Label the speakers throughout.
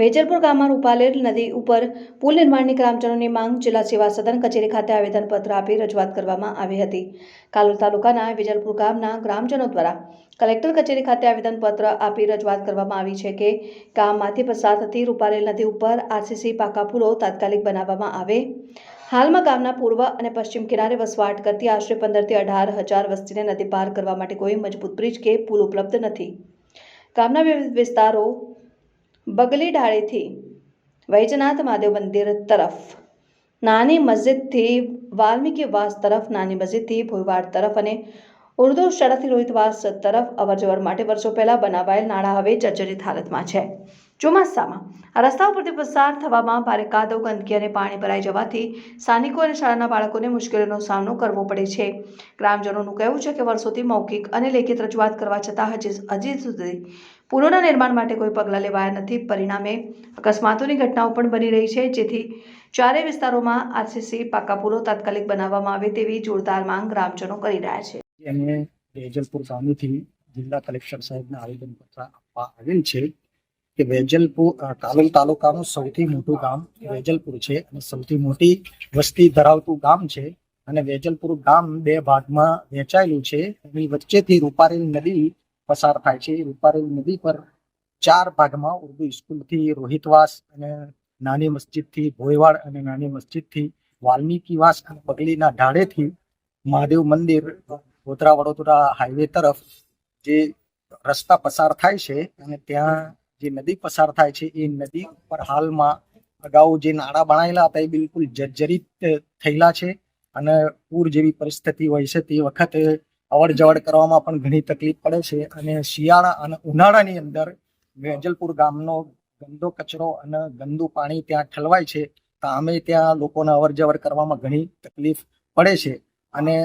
Speaker 1: વેજલપુર ગામમાં રૂપાલેર નદી ઉપર પુલ નિર્માણની ગ્રામજનોની માંગ જિલ્લા સેવા સદન કચેરી ખાતે આવેદનપત્ર આપી રજૂઆત કરવામાં આવી હતી. કાલોલ તાલુકાના વેજલપુર ગામના ગ્રામજનો દ્વારા કલેક્ટર કચેરી ખાતે આવેદનપત્ર આપી રજૂઆત કરવામાં આવી છે કે ગામમાંથી પસાર થતી રૂપાલેલ નદી ઉપર આરસીસી પાકા પુલો તાત્કાલિક બનાવવામાં આવે. હાલમાં ગામના પૂર્વ અને પશ્ચિમ કિનારે વસવાટ કરતી આશરે પંદરથી અઢાર હજાર વસ્તીને નદી પાર કરવા માટે કોઈ મજબૂત બ્રિજ કે પુલ ઉપલબ્ધ નથી. ગામના વિવિધ વિસ્તારો બગલી ઢાળીથી વૈજનાથ મહાદેવ મંદિર તરફ. નાની મસ્જિદથી વાલ્મીકી વાસ તરફ, નાની મસ્જિદથી ભોયવાડ તરફ અને ઉર્દુ શાળાથી રોહિતવાસ તરફ અવરજવર માટે વર્ષો પહેલાં બનાવાયેલ નાણાં હવે જર્જરિત હાલતમાં છે. ચોમાસામાં. આ રસ્તા ઉપરથી પસાર થવામાં ભારે કાદવ, ગંદકી અને પાણી ભરાઈ જવાથી સ્થાનિકો અને શાળાના બાળકોને મુશ્કેલીનો સામનો કરવો પડે છે. ગ્રામજનોનું કહેવું છે કે વર્ષોથી મૌખિક અને લેખિત રજૂઆત કરવા છતાં હજી હજી સુધી પુલોના નિર્માણ માટે કોઈ પગલાં લેવાયા નથી. પરિણામે અકસ્માતોની ઘટનાઓ પણ બની રહી છે, જેથી ચારેય વિસ્તારોમાં આરસીસી પાકા પુલો તાત્કાલિક બનાવવામાં આવે તેવી જોરદાર માંગ ગ્રામજનો કરી રહ્યા છે.
Speaker 2: એમણે જિલ્લા કલેક્ટર સાહેબને આવેદનપત્ર આપવા આવેલ છે કે વેજલપુર કાલોલ તાલુકાનું સૌથી મોટું ગામ વેજલપુર છે અને સૌથી મોટી વસ્તી ધરાવતું ગામ છે. અને વેજલપુર ગામ બે ભાગમાં વહેંચાયેલું છે. એની વચ્ચેથી રૂપારેલ નદી પસાર થાય છે. રૂપારેલ નદી પર ચાર ભાગમાં ઉર્દુ સ્કૂલથી રોહિતવાસ અને નાની મસ્જિદથી ભોયવાડ અને નાની મસ્જિદથી વાલ્મીકીવાસ અને પગલીના ઢાળેથી મહાદેવ મંદિર, ગોધરા વડોદરા હાઈવે તરફ જે રસ્તા પસાર થાય છે અને ત્યાં જે નદી પસાર થાય છે, એ નદી ઉપર હાલમાં અગાઉ જે નાળા બનાયેલા હતા, એ બિલકુલ જર્જરિત થયેલા છે અને પૂર જેવી પરિસ્થિતિ હોય છે, તે વખતે અવર જવર કરવામાં પણ ઘણી તકલીફ પડે છે અને શિયાળા અને ઉનાળાની અંદર વેજલપુર ગામનો ગંદો કચરો અને ગંદુ પાણી ત્યાં ઠલવાય છે, તો અમે ત્યાં લોકોને અવર જવર કરવામાં ઘણી તકલીફ પડે છે. અને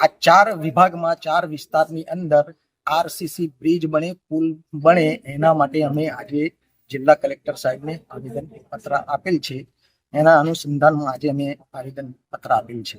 Speaker 2: આ ચાર વિભાગમાં, ચાર વિસ્તારની અંદર આરસીસી બ્રિજ બને, પુલ બને, એના માટે અમે આજે જિલ્લા કલેક્ટર સાહેબને આવેદન પત્ર આપેલ છે. એના અનુસંધાનમાં આજે અમે આવેદન પત્ર આપેલ છે.